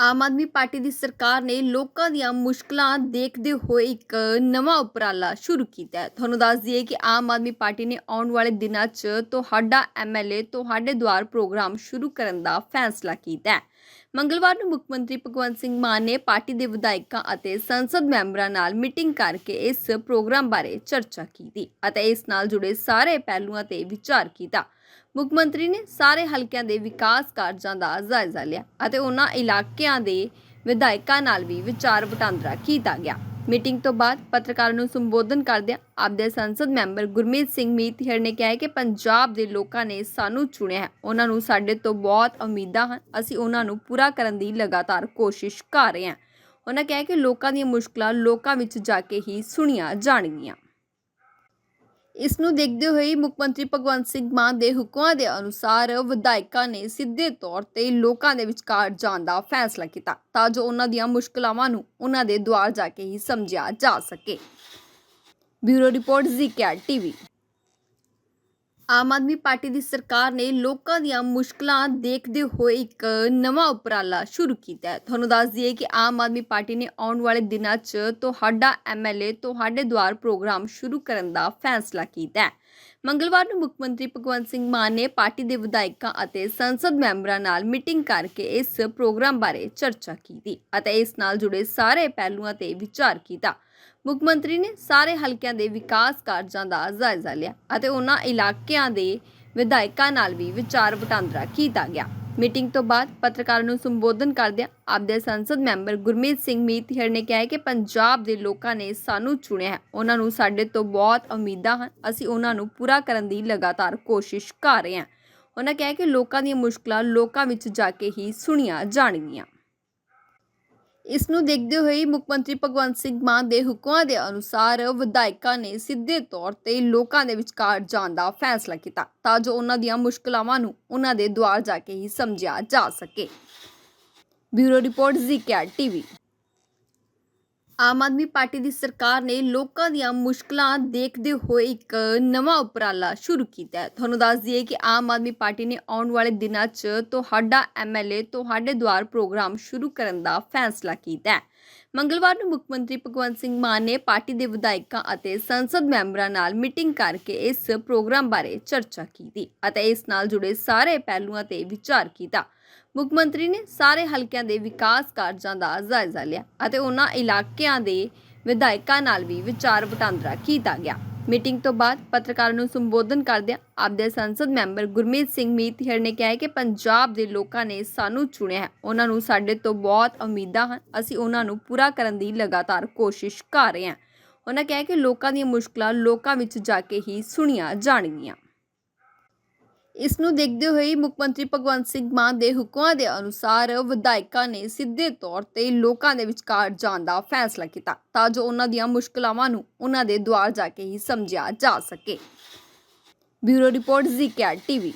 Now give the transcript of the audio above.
ਆਮ Aadmi party ਦੀ ਸਰਕਾਰ ਨੇ ਲੋਕਾਂ ਦੀਆਂ ਮੁਸ਼ਕਲਾਂ ਦੇਖਦੇ ਹੋਏ ਇੱਕ ਨਵਾਂ ਉਪਰਾਲਾ ਸ਼ੁਰੂ ਕੀਤਾ ਹੈ। ਤੁਹਾਨੂੰ ਦੱਸ ਦਈਏ ਕਿ ਆਮ ਆਦਮੀ ਪਾਰਟੀ ਨੇ ਆਉਣ ਵਾਲੇ ਦਿਨਾਂ 'ਚ ਤੁਹਾਡਾ ਐਮਐਲਏ ਤੁਹਾਡੇ ਦੁਆਰ ਪ੍ਰੋਗਰਾਮ ਸ਼ੁਰੂ ਕਰਨ ਦਾ ਫੈਸਲਾ ਕੀਤਾ ਹੈ। ਮੰਗਲਵਾਰ ਨੂੰ ਮੁੱਖ ਮੰਤਰੀ ਭਗਵੰਤ ਸਿੰਘ ਮਾਨ ਨੇ ਪਾਰਟੀ ਦੇ ਵਿਧਾਇਕਾਂ ਅਤੇ ਸੰਸਦ ਮੈਂਬਰਾਂ ਨਾਲ ਮੀਟਿੰਗ ਕਰਕੇ ਇਸ ਪ੍ਰੋਗਰਾਮ ਬਾਰੇ ਚਰਚਾ ਕੀਤੀ ਅਤੇ ਇਸ ਨਾਲ ਜੁੜੇ ਸਾਰੇ ਪਹਿਲੂਆਂ ਤੇ ਵਿਚਾਰ ਕੀਤਾ। ਮੁੱਖ ਮੰਤਰੀ ਨੇ ਸਾਰੇ ਹਲਕਿਆਂ ਦੇ ਵਿਕਾਸ ਕਾਰਜਾਂ ਦਾ ਜਾਇਜ਼ਾ ਲਿਆ ਅਤੇ ਉਹਨਾਂ ਇਲਾਕਿਆਂ ਦੇ ਵਿਧਾਇਕਾਂ ਨਾਲ ਵੀ ਵਿਚਾਰ ਵਟਾਂਦਰਾ ਕੀਤਾ ਗਿਆ। ਮੀਟਿੰਗ ਤੋਂ ਬਾਅਦ ਪੱਤਰਕਾਰਾਂ ਨੂੰ ਸੰਬੋਧਨ ਕਰਦਿਆਂ ਆਪਦੇ ਸੰਸਦ ਮੈਂਬਰ ਗੁਰਮੀਤ ਸਿੰਘ ਮੀਤਹਿਰ ਨੇ ਕਿਹਾ ਕਿ ਪੰਜਾਬ ਦੇ ਲੋਕਾਂ ਨੇ ਸਾਨੂੰ ਚੁਣਿਆ ਹੈ। ਉਹਨਾਂ ਨੂੰ ਸਾਡੇ ਤੋਂ ਬਹੁਤ ਉਮੀਦਾਂ ਹਨ। ਅਸੀਂ ਉਹਨਾਂ ਨੂੰ ਪੂਰਾ ਕਰਨ ਦੀ ਲਗਾਤਾਰ ਕੋਸ਼ਿਸ਼ ਕਰ ਰਹੇ ਹਾਂ। ਉਹਨਾਂ ਕਿਹਾ ਕਿ ਲੋਕਾਂ ਦੀਆਂ ਮੁਸ਼ਕਲਾਂ ਲੋਕਾਂ ਵਿੱਚ ਜਾ ਕੇ ਹੀ ਸੁਣੀਆਂ ਜਾਣਗੀਆਂ। ਇਸ ਨੂੰ ਦੇਖਦੇ ਹੋਏ ਮੁੱਖ ਮੰਤਰੀ ਭਗਵੰਤ ਸਿੰਘ ਮਾਨ ਦੇ ਹੁਕਮਾਂ ਦੇ ਅਨੁਸਾਰ ਵਿਧਾਇਕਾਂ ਨੇ ਸਿੱਧੇ ਤੌਰ ਤੇ ਲੋਕਾਂ ਦੇ ਵਿਚਕਾਰ ਜਾਣ ਦਾ ਫੈਸਲਾ ਕੀਤਾ ਤਾਂ ਜੋ ਉਹਨਾਂ ਦੀਆਂ ਮੁਸ਼ਕਲਾਵਾਂ ਨੂੰ ਉਹਨਾਂ ਦੇ ਦੁਆਰ ਜਾ ਕੇ ਹੀ ਸਮਝਿਆ ਜਾ ਸਕੇ। ਬਿਊਰੋ ਰਿਪੋਰਟ ਜ਼ੀਕੈਟ ਟੀਵੀ। ਆਮ ਆਦਮੀ ਪਾਰਟੀ ਦੀ ਸਰਕਾਰ ਨੇ ਲੋਕਾਂ ਦੀਆਂ ਮੁਸ਼ਕਲਾਂ ਦੇਖਦੇ ਹੋਏ ਇੱਕ ਨਵਾਂ ਉਪਰਾਲਾ ਸ਼ੁਰੂ ਕੀਤਾ ਹੈ। ਤੁਹਾਨੂੰ ਦੱਸ ਦਈਏ ਕਿ ਆਮ ਆਦਮੀ ਪਾਰਟੀ ਨੇ ਆਉਣ ਵਾਲੇ ਦਿਨਾਂ 'ਚ ਤੁਹਾਡਾ ਐਮਐਲਏ ਤੁਹਾਡੇ ਦੁਆਰ ਪ੍ਰੋਗਰਾਮ ਸ਼ੁਰੂ ਕਰਨ ਦਾ ਫੈਸਲਾ ਕੀਤਾ ਹੈ। ਮੰਗਲਵਾਰ ਨੂੰ ਮੁੱਖ ਮੰਤਰੀ ਭਗਵੰਤ ਸਿੰਘ ਮਾਨ ਨੇ ਪਾਰਟੀ ਦੇ ਵਿਧਾਇਕਾਂ ਅਤੇ ਸੰਸਦ ਮੈਂਬਰਾਂ ਨਾਲ ਮੀਟਿੰਗ ਕਰਕੇ ਇਸ ਪ੍ਰੋਗਰਾਮ ਬਾਰੇ ਚਰਚਾ ਕੀਤੀ ਅਤੇ ਇਸ ਨਾਲ ਜੁੜੇ ਸਾਰੇ ਪਹਿਲੂਆਂ ਤੇ ਵਿਚਾਰ ਕੀਤਾ। ਮੁੱਖ ਮੰਤਰੀ ਨੇ ਸਾਰੇ ਹਲਕਿਆਂ ਦੇ ਵਿਕਾਸ ਕਾਰਜਾਂ ਦਾ ਜਾਇਜ਼ਾ ਲਿਆ ਅਤੇ ਉਹਨਾਂ ਇਲਾਕਿਆਂ ਦੇ ਵਿਧਾਇਕਾਂ ਨਾਲ ਵੀ ਵਿਚਾਰ ਵਟਾਂਦਰਾ ਕੀਤਾ ਗਿਆ। ਮੀਟਿੰਗ ਤੋਂ ਬਾਅਦ ਪੱਤਰਕਾਰਾਂ ਨੂੰ ਸੰਬੋਧਨ ਕਰਦਿਆਂ ਆਪਦੇ ਸੰਸਦ ਮੈਂਬਰ ਗੁਰਮੀਤ ਸਿੰਘ ਮੀਤਹਿਰ ਨੇ ਕਿਹਾ ਕਿ ਪੰਜਾਬ ਦੇ ਲੋਕਾਂ ਨੇ ਸਾਨੂੰ ਚੁਣਿਆ ਹੈ। ਉਹਨਾਂ ਨੂੰ ਸਾਡੇ ਤੋਂ ਬਹੁਤ ਉਮੀਦਾਂ ਹਨ। ਅਸੀਂ ਉਹਨਾਂ ਨੂੰ ਪੂਰਾ ਕਰਨ ਦੀ ਲਗਾਤਾਰ ਕੋਸ਼ਿਸ਼ ਕਰ ਰਹੇ ਹਾਂ। ਉਹਨਾਂ ਕਿਹਾ ਕਿ ਲੋਕਾਂ ਦੀਆਂ ਮੁਸ਼ਕਲਾਂ ਲੋਕਾਂ ਵਿੱਚ ਜਾ ਕੇ ਹੀ ਸੁਣੀਆਂ ਜਾਣਗੀਆਂ। ਇਸ ਨੂੰ ਦੇਖਦੇ ਹੋਏ ਮੁੱਖ ਮੰਤਰੀ ਭਗਵੰਤ ਸਿੰਘ ਮਾਨ ਦੇ ਹੁਕਮਾਂ ਦੇ ਅਨੁਸਾਰ ਵਿਧਾਇਕਾਂ ਨੇ ਸਿੱਧੇ ਤੌਰ ਤੇ ਲੋਕਾਂ ਦੇ ਵਿਚਕਾਰ ਜਾਣ ਦਾ ਫੈਸਲਾ ਕੀਤਾ ਤਾਂ ਜੋ ਉਹਨਾਂ ਦੀਆਂ ਮੁਸ਼ਕਲਾਵਾਂ ਨੂੰ ਉਹਨਾਂ ਦੇ ਦੁਆਰ ਜਾ ਕੇ ਹੀ ਸਮਝਿਆ ਜਾ ਸਕੇ। ਬਿਊਰੋ ਰਿਪੋਰਟ ਜ਼ੀਕੈਟ ਟੀਵੀ। ਆਮ ਆਦਮੀ ਪਾਰਟੀ ਦੀ ਸਰਕਾਰ ਨੇ ਲੋਕਾਂ ਦੀਆਂ ਮੁਸ਼ਕਲਾਂ ਦੇਖਦੇ ਹੋਏ ਇੱਕ ਨਵਾਂ ਉਪਰਾਲਾ ਸ਼ੁਰੂ ਕੀਤਾ ਹੈ। ਤੁਹਾਨੂੰ ਦੱਸ ਦਈਏ ਕਿ ਆਮ ਆਦਮੀ ਪਾਰਟੀ ਨੇ ਆਉਣ ਵਾਲੇ ਦਿਨਾਂ 'ਚ ਤੁਹਾਡਾ ਐਮਐਲਏ ਤੁਹਾਡੇ ਦੁਆਰ ਪ੍ਰੋਗਰਾਮ ਸ਼ੁਰੂ ਕਰਨ ਦਾ ਫੈਸਲਾ ਕੀਤਾ ਹੈ। ਮੰਗਲਵਾਰ ਨੂੰ ਮੁੱਖ ਮੰਤਰੀ ਭਗਵੰਤ ਸਿੰਘ ਮਾਨ ਨੇ ਪਾਰਟੀ ਦੇ ਵਿਧਾਇਕਾਂ ਅਤੇ ਸੰਸਦ ਮੈਂਬਰਾਂ ਨਾਲ ਮੀਟਿੰਗ ਕਰਕੇ ਇਸ ਪ੍ਰੋਗਰਾਮ ਬਾਰੇ ਚਰਚਾ ਕੀਤੀ ਅਤੇ ਇਸ ਨਾਲ ਜੁੜੇ ਸਾਰੇ ਪਹਿਲੂਆਂ ਤੇ ਵਿਚਾਰ ਕੀਤਾ। ਮੁੱਖ ਮੰਤਰੀ ਨੇ ਸਾਰੇ ਹਲਕਿਆਂ ਦੇ ਵਿਕਾਸ ਕਾਰਜਾਂ ਦਾ ਜਾਇਜ਼ਾ ਲਿਆ ਅਤੇ ਉਹਨਾਂ ਇਲਾਕਿਆਂ ਦੇ ਵਿਧਾਇਕਾਂ ਨਾਲ ਵੀ ਵਿਚਾਰ ਵਟਾਂਦਰਾ ਕੀਤਾ ਗਿਆ। ਮੀਟਿੰਗ ਤੋਂ ਬਾਅਦ ਪੱਤਰਕਾਰਾਂ ਨੂੰ ਸੰਬੋਧਨ ਕਰਦਿਆਂ ਆਪਦੇ ਸੰਸਦ ਮੈਂਬਰ ਗੁਰਮੀਤ ਸਿੰਘ ਮੀਤਹਿਰ ਨੇ ਕਿਹਾ ਕਿ ਪੰਜਾਬ ਦੇ ਲੋਕਾਂ ਨੇ ਸਾਨੂੰ ਚੁਣਿਆ ਹੈ। ਉਹਨਾਂ ਨੂੰ ਸਾਡੇ ਤੋਂ ਬਹੁਤ ਉਮੀਦਾਂ ਹਨ। ਅਸੀਂ ਉਹਨਾਂ ਨੂੰ ਪੂਰਾ ਕਰਨ ਦੀ ਲਗਾਤਾਰ ਕੋਸ਼ਿਸ਼ ਕਰ ਰਹੇ ਹਾਂ। ਉਹਨਾਂ ਕਿਹਾ ਕਿ ਲੋਕਾਂ ਦੀਆਂ ਮੁਸ਼ਕਲਾਂ ਲੋਕਾਂ ਵਿੱਚ ਜਾ ਕੇ ਹੀ ਸੁਣੀਆਂ ਜਾਣਗੀਆਂ। ਇਸ ਨੂੰ ਦੇਖਦੇ ਹੋਏ ਮੁੱਖ ਮੰਤਰੀ ਭਗਵੰਤ ਸਿੰਘ ਮਾਨ ਦੇ ਹੁਕਮਾਂ ਦੇ ਅਨੁਸਾਰ ਵਿਧਾਇਕਾਂ ਨੇ ਸਿੱਧੇ ਤੌਰ ਤੇ ਲੋਕਾਂ ਦੇ ਵਿਚਕਾਰ ਜਾਣ ਦਾ ਫੈਸਲਾ ਕੀਤਾ ਤਾਂ ਜੋ ਉਹਨਾਂ ਦੀਆਂ ਮੁਸ਼ਕਲਾਵਾਂ ਨੂੰ ਉਹਨਾਂ ਦੇ ਦੁਆਰ ਜਾ ਕੇ ਹੀ ਸਮਝਿਆ ਜਾ ਸਕੇ। ਬਿਊਰੋ ਰਿਪੋਰਟ ਜ਼ੀਕੈਟ ਟੀਵੀ।